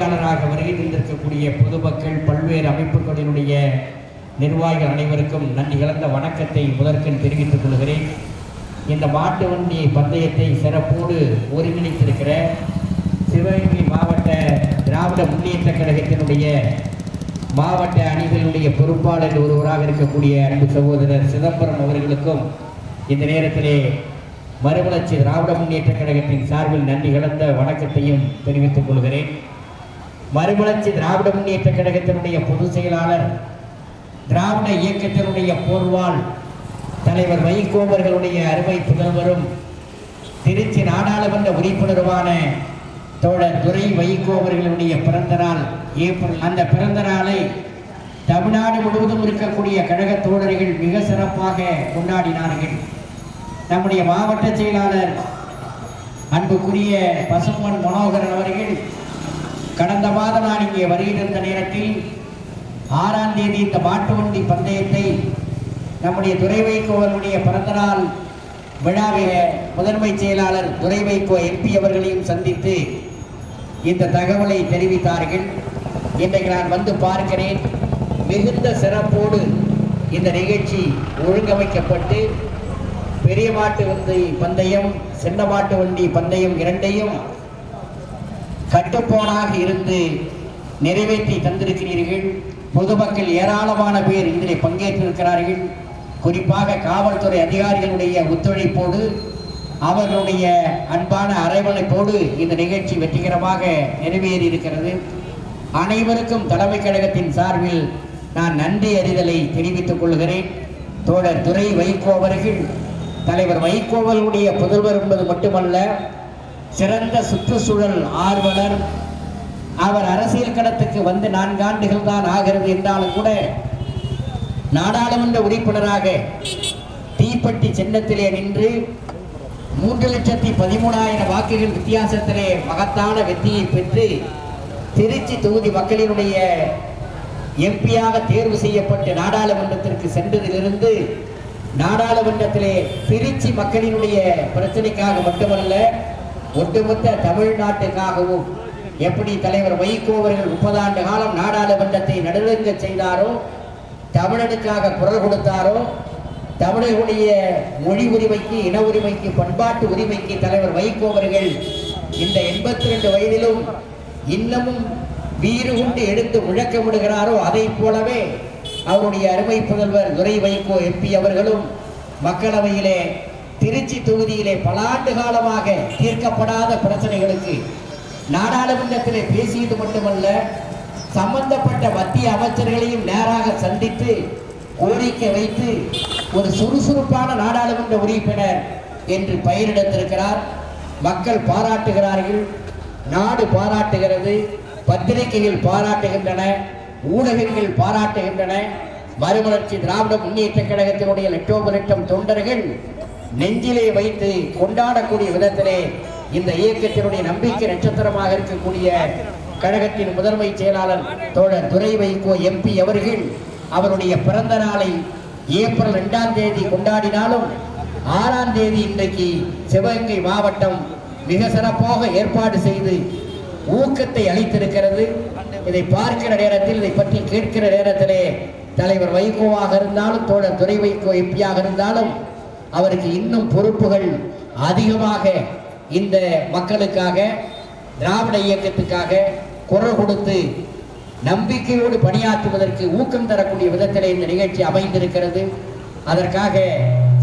பொறியாளராக வருகை தந்திருக்கக்கூடிய பொதுமக்கள் பல்வேறு அமைப்புகளினுடைய நிர்வாகிகள் அனைவருக்கும் நன்றி கலந்த வணக்கத்தை முதற்கண் தெரிவித்துக் கொள்கிறேன். இந்த மாட்டு வண்டி பந்தயத்தை சிறப்போடு ஒருங்கிணைத்திருக்கிற சிவகங்கை மாவட்ட திராவிட முன்னேற்ற கழகத்தினுடைய மாவட்ட அணிகளுடைய பொறுப்பாளர் ஒருவராக இருக்கக்கூடிய அன்பு சகோதரர் சிதம்பரம் அவர்களுக்கும் இந்த நேரத்திலே மறுமலர்ச்சி திராவிட முன்னேற்ற கழகத்தின் சார்பில் நன்றி கலந்த வணக்கத்தையும் தெரிவித்துக் கொள்கிறேன். மறுமலர்ச்சி திராவிட முன்னேற்ற கழகத்தினுடைய பொதுச் செயலாளர் திராவிட இயக்கத்தினுடைய போர்வாள் தலைவர் வைகோவர்களுடைய அருமை புதல்வரும் திருச்சி நாடாளுமன்ற உறுப்பினருமான தோழர் துரை வைகோ அவர்களுடைய பிறந்த நாள் ஏப்ரல் அந்த பிறந்த நாளை தமிழ்நாடு முழுவதும் இருக்கக்கூடிய கழக தோழர்கள் மிக சிறப்பாக கொண்டாடினார்கள். நம்முடைய மாவட்ட செயலாளர் அன்புக்குரிய பசுமன் மனோகரன் அவர்கள் கடந்த மாதம் நான் இங்கே வருகின்ற நேரத்தில் ஆறாம் தேதி இந்த மாட்டு வண்டி பந்தயத்தை நம்முடைய துரை வைகோவனுடைய பிறந்தநாள் விழாவில முதன்மை செயலாளர் துறை வைகோ எம்பி அவர்களையும் சந்தித்து இந்த தகவலை தெரிவித்தார்கள். இன்றைக்கு நான் வந்து பார்க்கிறேன் மிகுந்த சிறப்போடு இந்த நிகழ்ச்சி ஒழுங்கமைக்கப்பட்டு பெரிய மாட்டு வண்டி பந்தயம் சின்ன மாட்டு வண்டி பந்தயம் இரண்டையும் கட்டுப்பாடாக இருந்து நிறைவேற்றி தந்திருக்கிறீர்கள். பொதுமக்கள் ஏராளமான பேர் இதில் பங்கேற்றிருக்கிறார்கள். குறிப்பாக காவல்துறை அதிகாரிகளுடைய ஒத்துழைப்போடு அவர்களுடைய அன்பான அரவணைப்போடு இந்த நிகழ்ச்சி வெற்றிகரமாக நிறைவேறி இருக்கிறது அனைவருக்கும் தலைமை கழகத்தின் சார்பில் நான் நன்றி அறிதலை தெரிவித்துக் கொள்கிறேன். தோழர் துரை வைகோ அவர்கள் தலைவர் வைகோவர்களுடைய புதல்வர் என்பது மட்டுமல்ல சிறந்த சுற்றுச்சூழல் ஆர்வலர். அவர் அரசியல் கடத்துக்கு வந்து நான்கு ஆண்டுகள் தான் ஆகிறது என்றாலும் கூட நாடாளுமன்ற உறுப்பினராக தீப்பெட்டி சின்னத்திலே நின்று மூன்று லட்சத்தி பதிமூணாயிரம் வாக்குகள் வித்தியாசத்திலே மகத்தான வெற்றியை பெற்று திருச்சி தொகுதி மக்களினுடைய எம்பியாக தேர்வு செய்யப்பட்டு நாடாளுமன்றத்திற்கு சென்றதிலிருந்து நாடாளுமன்றத்திலே திருச்சி மக்களினுடைய பிரச்சனைக்காக மட்டுமல்ல ஒட்டுமொத்த தமிழ்நாட்டுக்காகவும் எப்படி தலைவர் வைகோ அவர்கள் முப்பதாண்டு காலம் நாடாளுமன்றத்தை நடுநிறுங்க செய்தாரோ தமிழனுக்காக குரல் கொடுத்தாரோ தமிழர்களுடைய மொழி உரிமைக்கு இன உரிமைக்கு பண்பாட்டு உரிமைக்கு தலைவர் வைகோ அவர்கள் இந்த எண்பத்தி ரெண்டு வயதிலும் இன்னமும் வீறு கொண்டு எடுத்து முழக்கமிடுகிறாரோ அதை போலவே அவருடைய அருமை புதல்வர் துரை வைகோ எம்பி அவர்களும் மக்களவையிலே திருச்சி தொகுதியிலே பல ஆண்டு காலமாக தீர்க்கப்படாத பிரச்சனைகளுக்கு நாடாளுமன்றத்திலே பேசியது மட்டுமல்ல சம்பந்தப்பட்ட மத்திய அமைச்சர்களையும் நேராக சந்தித்து கோரிக்கை வைத்து ஒரு சுறுசுறுப்பான நாடாளுமன்ற உறுப்பினர் என்று பெயரிடத்திருக்கிறார். மக்கள் பாராட்டுகிறார்கள் நாடு பாராட்டுகிறது பத்திரிகைகள் பாராட்டுகின்றன ஊடகங்கள் பாராட்டுகின்றன. மறுமலர்ச்சி திராவிட முன்னேற்ற கழகத்தினுடைய லட்சோப லட்சம் தொண்டர்கள் நெஞ்சிலே வைத்து கொண்டாடக்கூடிய விதத்திலே இந்த இயக்கத்தினுடைய நம்பிக்கை நட்சத்திரமாக இருக்கக்கூடிய கழகத்தின் முதன்மை செயலாளர் தோழர் துரை வைகோ எம்பி அவர்கள் அவருடைய பிறந்த நாளை ஏப்ரல் இரண்டாம் தேதி கொண்டாடினாலும் ஆறாம் தேதி இன்றைக்கு சிவகங்கை மாவட்டம் மிக சிறப்பாக ஏற்பாடு செய்து ஊக்கத்தை அளித்திருக்கிறது. இதை பார்க்கிற நேரத்தில் இதை பற்றி கேட்கிற நேரத்திலே தலைவர் வைகோவாக இருந்தாலும் தோழர் துறை வைகோ எம்பியாக இருந்தாலும் அவருக்கு இன்னும் பொறுப்புகள் அதிகமாக இந்த மக்களுக்காக திராவிட இயக்கத்துக்காக குரல் கொடுத்து நம்பிக்கையோடு பணியாற்றுவதற்கு ஊக்கம் தரக்கூடிய விதத்திலே இந்த நிகழ்ச்சி அமைந்திருக்கிறது. அதற்காக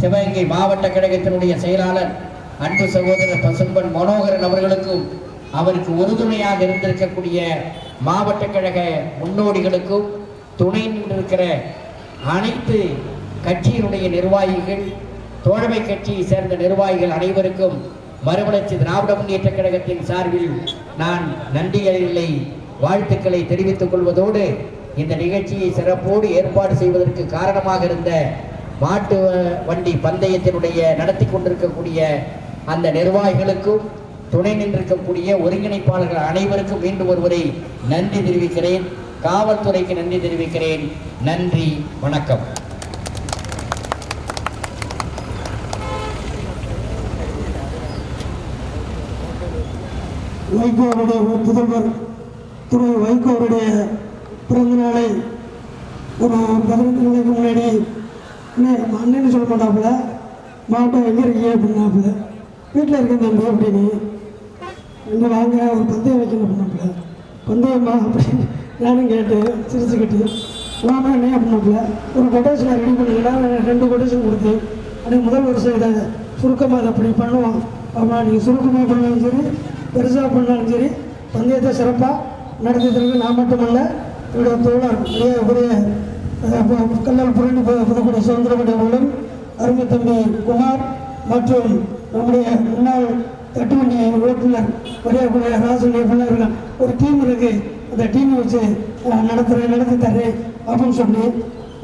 சிவகங்கை மாவட்ட கழகத்தினுடைய செயலாளர் அன்பு சகோதரர் பசும்பன் மனோகரன் அவர்களுக்கும் அவருக்கு உறுதுணையாக இருந்திருக்கக்கூடிய மாவட்ட கழக முன்னோடிகளுக்கும் துணை நின்றிருக்கிற அனைத்து கட்சியினுடைய நிர்வாகிகள் தோழமை கட்சியை சேர்ந்த நிர்வாகிகள் அனைவருக்கும் மறுமலர்ச்சி திராவிட முன்னேற்ற கழகத்தின் சார்பில் நான் நன்றிகளை வாழ்த்துக்களை தெரிவித்துக் கொள்வதோடு இந்த நிகழ்ச்சியை சிறப்போடு ஏற்பாடு செய்வதற்கு காரணமாக இருந்த மாட்டு வண்டி பந்தயத்தினுடைய நடத்தி கொண்டிருக்கக்கூடிய அந்த நிர்வாகிகளுக்கும் துணை நின்றிருக்கக்கூடிய ஒருங்கிணைப்பாளர்கள் அனைவருக்கும் மீண்டும் ஒருவரை நன்றி தெரிவிக்கிறேன். காவல்துறைக்கு நன்றி தெரிவிக்கிறேன். நன்றி. வணக்கம். வைகோவுடைய புதல்வர் திரு வைகோ அவருடைய பிறந்த நாளை ஒரு பதினஞ்சு நாளைக்கு முன்னாடி அண்ணன்னு சொல்ல மாட்டாப்புல. மாவட்டம் எங்கே இருக்கீங்க அப்படின்னாப்புல. வீட்டில் இருக்கேன் தம்பி அப்படின்னு. இங்கே வாங்க ஒரு பந்தயம் வைக்கணும் அப்படின்னாப்புல. பந்தயமா அப்படின்னு நானும் கேட்டு சிரிச்சுக்கிட்டு வாமா என்ன அப்படின்னாப்புல. ஒரு கொட்டேஷனை ரெடி பண்ணுங்கன்னா ரெண்டு கொட்டேஷன் கொடுத்து அன்றைக்கி முதல் வருஷம் இதை சுருக்கமாக அதை அப்படி பண்ணுவோம். ஆமாம் நீங்கள் சுருக்கமாக பண்ணாலும் சரி பெருசாக பண்ணாலும் சரி பந்தயத்தை சிறப்பாக நடத்திட்டு நான் மட்டுமல்ல என்னுடைய தோழர் பெரிய பெரிய கல்லல் புரண்டு புதுக்குடி சுதந்திரமுடைய மூலம் அருமை தம்பி குமார் மற்றும் நம்முடைய முன்னாள் தட்டுவண்டி ஓட்டுநர் பெரியக்கூடிய ராசனுடைய பிள்ளைகள் ஒரு டீம் இருக்கு. அந்த டீமை வச்சு நடத்துகிறேன் நடத்தி தர்றேன் அப்படின்னு சொல்லி.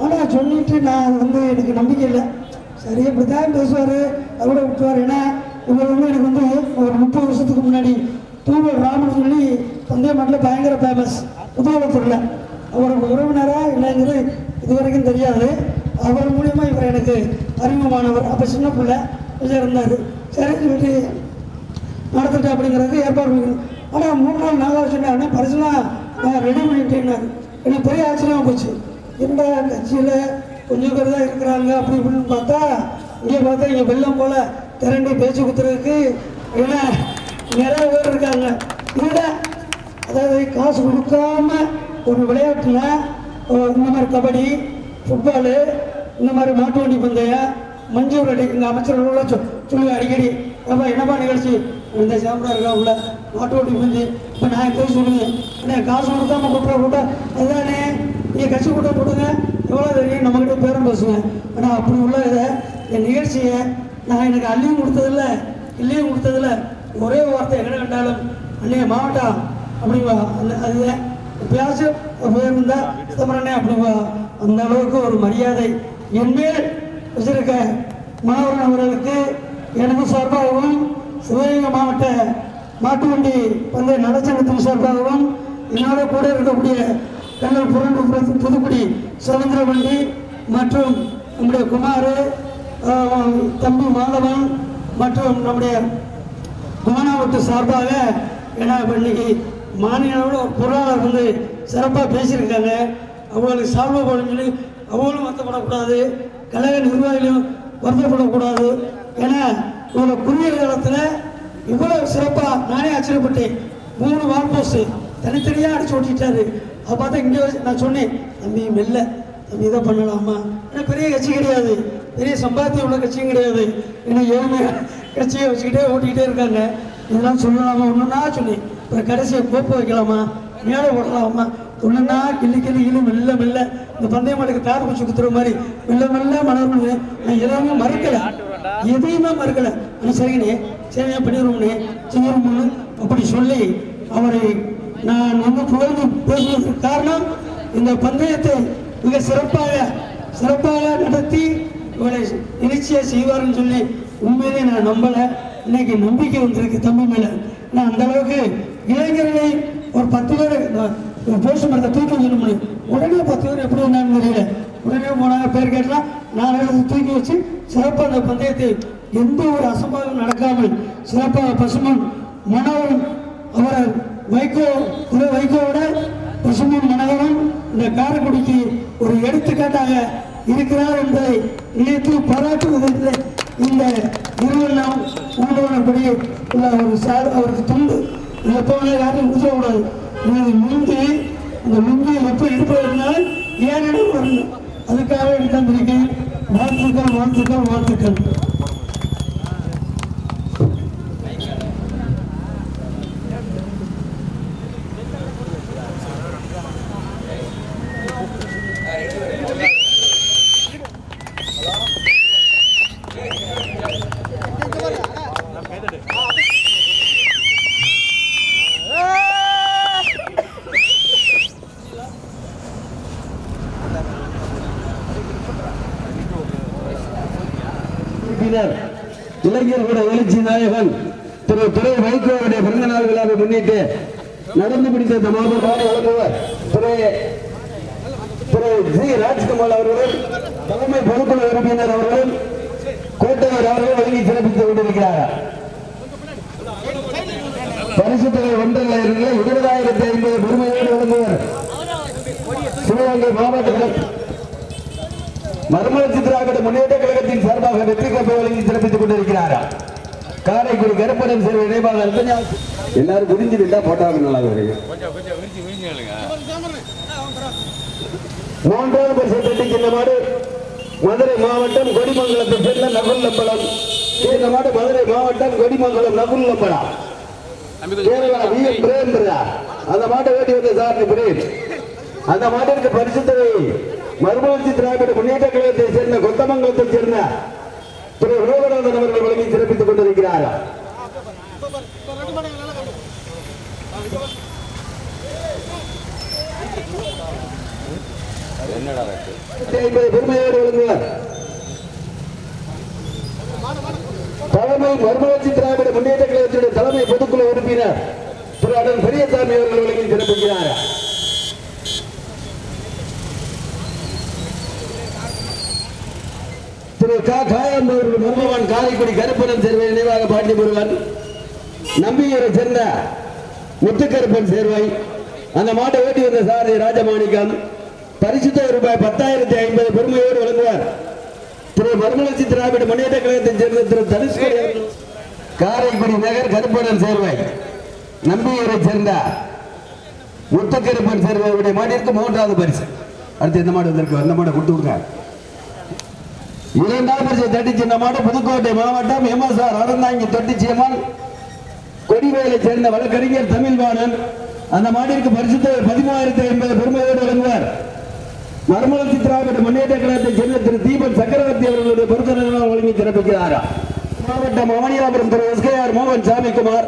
ஆனால் சொல்லிட்டு நான் வந்து எனக்கு நம்பிக்கை இல்லை. சரி இப்படி தான் பேசுவார் அவரை விட்டுவார் ஏன்னா இவர் வந்து எனக்கு வந்து ஒரு முப்பது வருஷத்துக்கு முன்னாடி தூவல் ராமன் சொல்லி தந்தை மாட்டில் பயங்கர ஃபேமஸ் உதவத்தூரில் அவருக்கு உறவினரா இல்லைங்கிறது இது வரைக்கும் தெரியாது. அவர் மூலியமாக இவர் எனக்கு அறிமுகமானவர். அப்போ சின்ன பிள்ளை. கொஞ்சம் இருந்தார். சரி சொல்லிட்டு நடத்துட்டேன் அப்படிங்கிறது ஏற்பாடு ஆனால் மூணு நாள் நாளாக சொன்னாங்க பரிசுலாம் நான் ரெடி பண்ணிட்டேன்னாரு எனக்கு பெரிய ஆச்சரியமாக போச்சு. இந்த கட்சியில் கொஞ்சம் பேர் தான் இருக்கிறாங்க அப்படி இப்படின்னு பார்த்தா இங்கே பார்த்தா இங்கே வெள்ளம் போல் திரண்டி பேச்சு குத்துறதுக்கு என்ன நிறைய பேர் இருக்காங்க. இல்லை அதாவது காசு கொடுக்காம ஒரு விளையாட்டில் இந்த மாதிரி கபடி ஃபுட்பாலு இந்த மாதிரி மாட்டு வண்டி பந்தயம் மஞ்சள் அடி இந்த அமைச்சர்களோட சொ சொல்லி அடிக்கடி அப்போ என்னப்பா நிகழ்ச்சி? இந்த சாப்பிடா இருக்கா உள்ள? மாட்டு வண்டி பந்தி. இப்போ நான் போய் சொல்லுவேன் அண்ணே காசு கொடுக்காம கூட்டுற கூட்டம் அதுதானே நீங்கள் கட்சி கூட்டம் போடுங்க. எவ்வளோ தெரியும் நம்மக்கிட்ட பேரம் பேசுவேன் ஆனால் அப்படி உள்ள இதை என் நிகழ்ச்சியை நான் எனக்கு அள்ளியும் கொடுத்ததில்ல இல்லையும் கொடுத்ததில்ல. ஒரே வார்த்தை எங்கே கண்டாலும் அண்ணே மாவட்டம் அப்படிவா அந்த அது எப்பயாச்சும் போயிருந்தா சிதம்பரனே அப்படிவா அந்த அளவுக்கு ஒரு மரியாதை. என்மேல் வச்சிருக்க மாணவன் அவர்களுக்கு எனது சார்பாகவும் சிவகங்கை மாவட்ட மாட்டு வண்டி பந்தய நலச்சங்கத்தின் சார்பாகவும் என்னோட கூட இருக்கக்கூடிய கண்ணல் புரண்டு புதுக்குடி சுதந்திர வண்டி மற்றும் நம்முடைய குமார் தம்பி மாதவன் மற்றும் நம்முடைய மாணவத்து சார்பாக ஏன்னா இன்னைக்கு மாநில பொருளாளர் வந்து சிறப்பாக பேசியிருக்காங்க. அவங்களுக்கு சால்வ போடணும்னு சொல்லி அவங்களும் வருத்தப்படக்கூடாது கழக நிர்வாகிகளும் வருத்தப்படக்கூடாது. ஏன்னா இவ்வளோ குறுகிய காலத்தில் இவ்வளோ சிறப்பாக நானே ஆச்சரியப்பட்டேன். மூணு வால் போஸ்ட்டு தனித்தனியாக அடிச்சு ஓட்டிட்டாரு அப்போ பார்த்தா இங்கே நான் சொன்னேன் தம்பி மெல்ல. தம்பி இதை பண்ணலாமா? ஏன்னா பெரிய கட்சி கிடையாது. பெரிய சம்பாத்தியம் உள்ள கட்சியும் கிடையாது. இன்னும் ஏழ்மை கட்சியை வச்சுக்கிட்டே ஓட்டிக்கிட்டே இருக்காங்க. இதெல்லாம் சொல்லலாமா? ஒன்றுனா சொல்லி. இப்போ கடைசியை கோப்பு வைக்கலாமா? மேலே ஓடலாமா ஒன்றுனா கிள்ளி கிள்ளி கிளி மெல்ல மெல்ல இந்த பந்தய மாட்டுக்கு தார் குச்சி குத்துற மாதிரி மெல்ல மெல்ல மலர்ந்து நான் எதையுமே மறுக்கலை. எதையுமே மறுக்கலை. ஆனால் சரிங்கண்ணே சரியா பண்ணிடுவோம்னே செய்யணும்னு அப்படி சொல்லி அவரை நான் வந்து புகழ்ந்து பேசுவதற்கு காரணம் இந்த பந்தயத்தை மிக சிறப்பாக சிறப்பாக நடத்தி இவரை நிகழ்ச்சியை செய்வார்னு சொல்லி உண்மையிலே நான் நம்பலை. இன்னைக்கு நம்பிக்கை வந்திருக்கு தம்பி மேல. நான் அந்த அளவுக்கு இளைஞர்களை ஒரு பத்து பேர் போஸ்ட் மரத்தை தூக்கி முடியும் உடனே பத்து பேர் எப்படி வந்தாங்கன்னு தெரியல. உடனே போனாங்க பேர் கேட்டலாம். நான் எடுத்து தூக்கி வச்சு சிறப்பாக அந்த பந்தயத்தை எந்த ஒரு அசம்பாவிதம் நடக்காமல் சிறப்பாக பசுமன் மனோகரன் அவரை வைகோ திரு வைகோவோட பசுமன் மனோகரன் இந்த காரைக்குடிக்கு ஒரு எடுத்துக்காட்டாக இருக்கிறார் என்பதை நினைத்து விதத்தில் இந்த நிறுவனம் உங்களோடபடி உள்ள ஒரு சார் அவருக்கு துண்டு. இதில் போன யாரும் உதவக்கூடாது இது முந்தி இந்த முந்தி எப்போ எடுப்பதனால் ஏனிடம் வரணும் அதுக்காக எடுத்து வந்திருக்கேன் வாழ்த்துக்கள் வாழ்த்துக்கள் வாழ்த்துக்கள் உறுப்பினர் இளைஞர் கூட எழுச்சி நாயகன். திரு துறை வைகோவுடைய பிறந்த நாள் விழாவை முன்னிட்டு நடந்து பிடித்த இந்த மாபெரும் வழங்குவர் திரு திரு ஜி ராஜ்குமார் அவர்களும் தலைமை பொதுக்குழு உறுப்பினர் அவர்களும் கோட்டையர் அவர்கள் வழங்கி சிறப்பித்துக் கொண்டிருக்கிறார்கள். பரிசு தொகை ஒன்றரை இரண்டு இருபதாயிரத்தி ஐம்பது பெருமையோடு வழங்குவர் சிவகங்கை மாவட்டத்தில் மர்மல சித்ராகட முன்னேற்ற கழகத்தின் சார்பாக வெற்றி கப்பை வழங்கி சிறப்பித்துக் கொண்டிருக்கிறாரா? காரைக்குடி கருப்படன் சேர்வு இணைப்பாக எல்லாரும் புரிஞ்சு விட்டா போட்டாங்க நல்லா வரையும் மூன்றாவது பரிசு மாடு மதுரை மாவட்டம் கொடிமங்கலத்தை சேர்ந்த நகுல்லம்பலம் இந்த மாடு மதுரை மாவட்டம் கொடிமங்கலம் நகுல்லம்பலம் கேரளா வி எம் பிரேந்திரா அந்த மாட்டை வேண்டி வந்த சார் பிரேம். அந்த மாட்டிற்கு பரிசுத்தவை மறுமலர்ச்சி திராவிட முன்னேற்ற கழகத்தை சேர்ந்த கொத்தமங்கலத்தை சேர்ந்த திரு ரோகநாதன் அவர்கள் வழங்கி சிறப்பித்துக் கொண்டிருக்கிறார். பெருமையோடு வழங்குவார் தலைமை மறுமலர்ச்சி திராவிட முன்னேற்ற கழகத்தினுடைய தலைமை பொதுக்குழு உறுப்பினர் திரு அண்ணன் பெரியசாமி அவர்கள் வழங்கி சிறப்பிக்கிறார் திரு க மருமகன் காரைக்குடி கருப்பணன் சேர்வை நினைவாக பாண்டி முருகன் நம்பியூரை சேர்ந்த முத்துக்கருப்பன் சேர்வை. அந்த மாட்டை ஓட்டி வந்த சாரதி ராஜமாணிக்கம். பரிசுத்த ரூபாய் பத்தாயிரத்தி ஐம்பது பெருமையோடு வழங்குவார். திரு மர்மலட்சி திராவிட முன்னேற்ற கழகத்தைச் சேர்ந்த திரு தனுஷ்கரி காரைக்குடி நகர் கருப்பணன் சேர்வை. நம்பியூரை சேர்ந்த முத்துக்கருப்பன் சேர்வையுடைய மாட்டிற்கு மூன்றாவது பரிசு. அடுத்து எந்த மாடு வந்திருக்கு? அந்த மாடை கொடுத்து விடுங்க இரண்டாம் பரிசு தட்டி சின்ன புதுக்கோட்டை மாவட்டம் எம்எஸ்ஆர் அறந்தாங்கி தொட்டி சீமான் கொடிவேலை சேர்ந்த வழக்கறிஞர் தமிழ்வாணன். அந்த மாட்டிற்கு பரிசுத்த பதிமூவாயிரத்தி ஐம்பது பெருமையோடு வழங்குவார். மர்மல திராவிட முன்னேற்ற கழகத்தை சேர்ந்த திரு தீபன் சக்கரவர்த்தி அவர்களுடைய நிறுவனம் வழங்கி சிறப்பிக்கிறாரா? மாவட்டம் அவனியாபுரம் திரு எஸ்கேஆர் மோகன் சாமிக்குமார்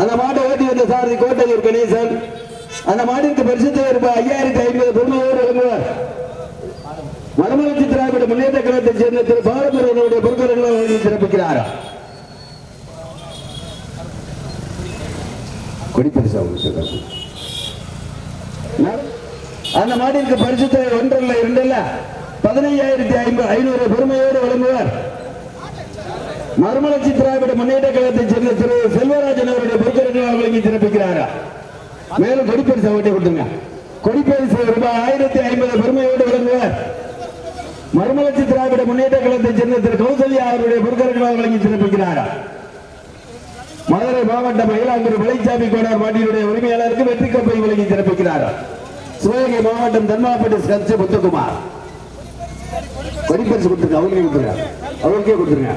அந்த மாட்டை ஓட்டி வந்த சாரதி கோட்டையூர் கணேசன். அந்த மாட்டிற்கு பரிசுத்த ரூபாய் ஐயாயிரத்தி ஐம்பது பெருமையோடு வழங்குவார். மறுமலர்ச்சி திராவிட முன்னேற்ற கழகத்தைச் சேர்ந்த திரு பாரம்பரியனுடைய பொருட்களை வழங்கி சிறப்பிக்கிறார். அந்த மாட்டிற்கு பரிசுத்த ஒன்றல்ல இரண்டல்ல? பதினையாயிரத்தி ஐம்பது ஐநூறு பெருமையோடு வழங்குவார் மறுமலர்ச்சி திராவிட முன்னேற்ற கழகத்தைச் சேர்ந்த திரு செல்வராஜன் அவருடைய பொருட்களை வழங்கி சிறப்பிக்கிறார்? மேலும் கொடிப்பரிசு அவர்கிட்ட கொடுத்துங்க கொடிப்பரிசு ரூபாய் ஆயிரத்தி ஐம்பது பெருமையோடு வழங்குவார் மறுமலர்ச்சி திராவிட முன்னேற்ற கழகத்தை சேர்ந்த திரு கௌசல்யா அவருடைய பொருட்களை வழங்கி சிறப்பிக்கிறார். மதுரை மாவட்டம் மயிலாங்குடி மலைச்சாமி கோடார் மாட்டினுடைய உரிமையாளருக்கு வெற்றி கப்பை வழங்கி சிறப்பிக்கிறார். சிவகங்கை மாவட்டம் தன்மாப்பட்டி சர்ச்சை முத்துக்குமார். கொடிப்பரிசு கொடுத்துருங்க அவங்களுக்கே கொடுத்துருங்க அவங்களுக்கே கொடுத்துருங்க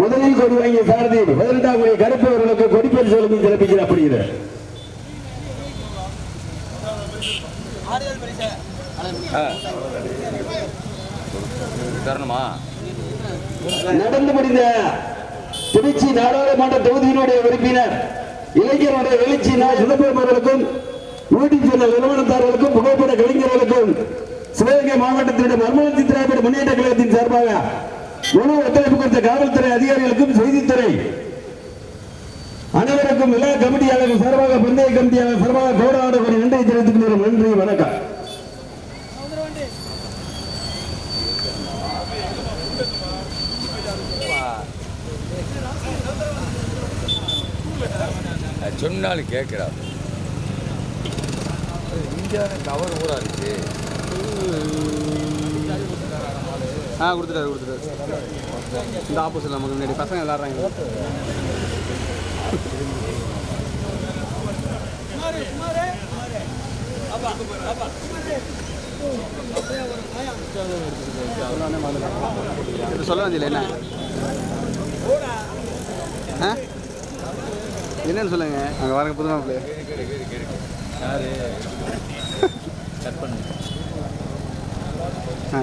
முதலில் கொடி வாங்கிய சாரதி பதினெட்டாம் கோடி கருப்பு அவர்களுக்கு கொடிப்பரிசு வழங்கி சிறப்பிக்கிற அப்படிங்கிற தரணுமா? நடந்து முடிந்த திருச்சி நாடாளுமன்ற தொகுதியினுடைய உறுப்பினர் இளைஞருடைய எழுச்சி நான் அவர்களுக்கும் ஊட்டி சென்ற நிறுவனத்தார்களுக்கும் புகைப்பட கலைஞர்களுக்கும் சிவகங்கை மாவட்டத்தினுடைய மர்மலர்ச்சி திராவிட முன்னேற்ற கழகத்தின் சார்பாக முழு ஒத்துழைப்பு கொடுத்த காவல்துறை அதிகாரிகளுக்கும் செய்தித்துறை அனைவருக்கும் விழா கமிட்டியாளர்கள் சார்பாக பந்தய கமிட்டியாளர் சார்பாக கோடாடு ஒரு நன்றி தெரிவித்துக் கொள்கிறோம். நன்றி வணக்கம் அது சொன்னாலும் கேட்குறாரு இந்தியாவில் கவர் ஊரா இருக்கு. ஆ கொடுத்துட்டாரு கொடுத்துட்டாரு. இந்த ஆப்போசிட் நமக்கு முன்னாடி பசங்க விளாட்றாங்க இது சொல்ல வேண்டியது என்ன? ஆ? என்னன்னு சொல்லுங்க. அங்கே வரங்க புது மாப்பிள்ளையா